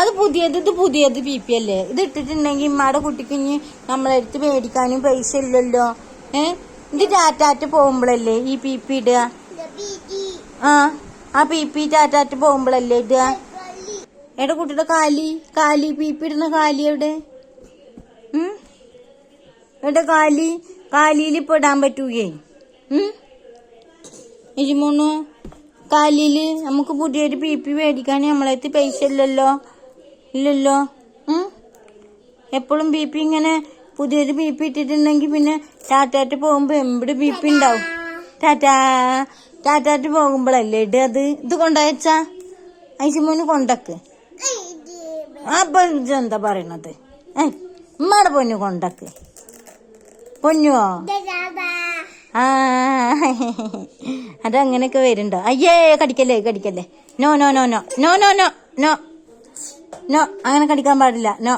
അത് പുതിയത് ഇത് പുതിയത് ബി പി അല്ലേ? ഇത് ഇട്ടിട്ടുണ്ടെങ്കിൽ ഇമ്മയുടെ കുട്ടിക്ക് ഇനി നമ്മളെടുത്ത് മേടിക്കാനും പൈസ ഇല്ലല്ലോ. ഏ? ഇത് ടാറ്റാറ്റ് പോകുമ്പോഴല്ലേ ഈ പി പി ഇടുക? ആ ആ പി പി ടാറ്റാറ്റ് പോകുമ്പോഴല്ലേ ഇടുക? എടെ കുട്ടിയുടെ കാലി കാലി പി പി ഇടുന്ന കാലി എവിടെ? എവിടെ കാലി കാലിയിൽ ഇപ്പൊ ഇടാൻ പറ്റൂയേ? ഇരുമൂന്നു കാലിയിൽ നമുക്ക് പുതിയൊരു പി പി മേടിക്കാൻ നമ്മളെത്തി പൈസ ഇല്ലല്ലോ. ഇല്ലല്ലോ. എപ്പോഴും ബി പി ഇങ്ങനെ പുതിയൊരു ബി പി ഇട്ടിട്ടുണ്ടെങ്കിൽ പിന്നെ ടാറ്റാറ്റ് പോകുമ്പോ എവിടെ ബി പി ഉണ്ടാവും ടാറ്റാ ടാറ്റാറ്റ് പോകുമ്പോഴല്ലേ ഇട് അത്. ഇത് കൊണ്ടുവച്ചാ ഐശുമോന് കൊണ്ടക്ക്. അപ്പൊ ഇതെന്താ പറയണത്? ഏ ഉമ്മയുടെ പൊന്നു കൊണ്ടക്ക്. പൊന്നുവോ? ആ അതങ്ങനെയൊക്കെ വരുന്നുണ്ടോ? അയ്യേ കടിക്കല്ലേ കടിക്കല്ലേ. No no no no no no no no. No അങ്ങനെ കടിക്കാൻ പാടില്ല. നോ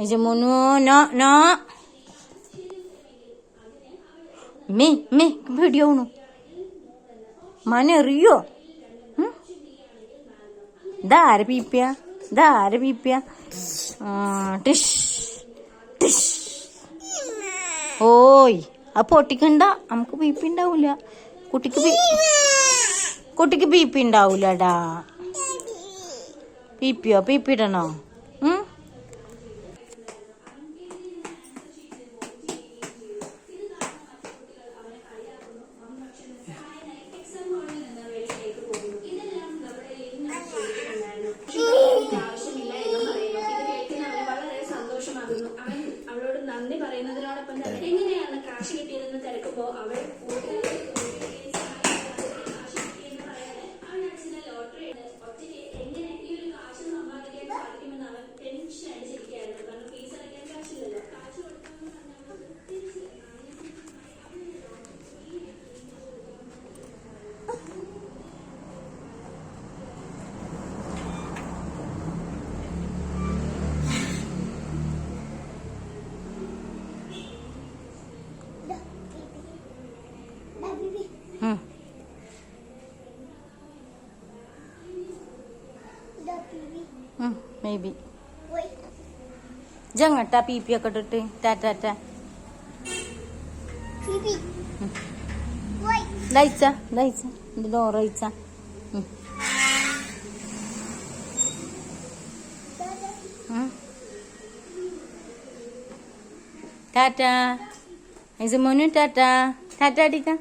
യജമുനു നോ നോ മേ മേ പേടിയാവണു മനറിയോ ഇതാര പീപ്പിയ? ഇതാര പീപ്പിയ? ടിഷ് ടിഷ്. ഓയ് ആ പൊട്ടിക്കണ്ട. നമുക്ക് പീപ്പി ഉണ്ടാവൂല. കുട്ടിക്ക് കുട്ടിക്ക് പി പി ഉണ്ടാവൂലടാ. പി പിയോ പി പി ഇടണോ? അവളോട് നന്ദി പറയുന്നതിനോടൊപ്പം തന്നെ എങ്ങനെയാണ് കാശ് കിട്ടിയതെന്ന് അവൾ കൂടുതൽ മേബി ജങ്ങട്ടാ പി പി ഒക്കെ ഇട്ടിട്ട് ടാറ്റാറ്റ ലയിച്ച ലയിച്ച എന്റെ ഡോർ അയച്ച ടാറ്റ ഐസമോനു ടാറ്റ ടാറ്റ അടിക്കാം.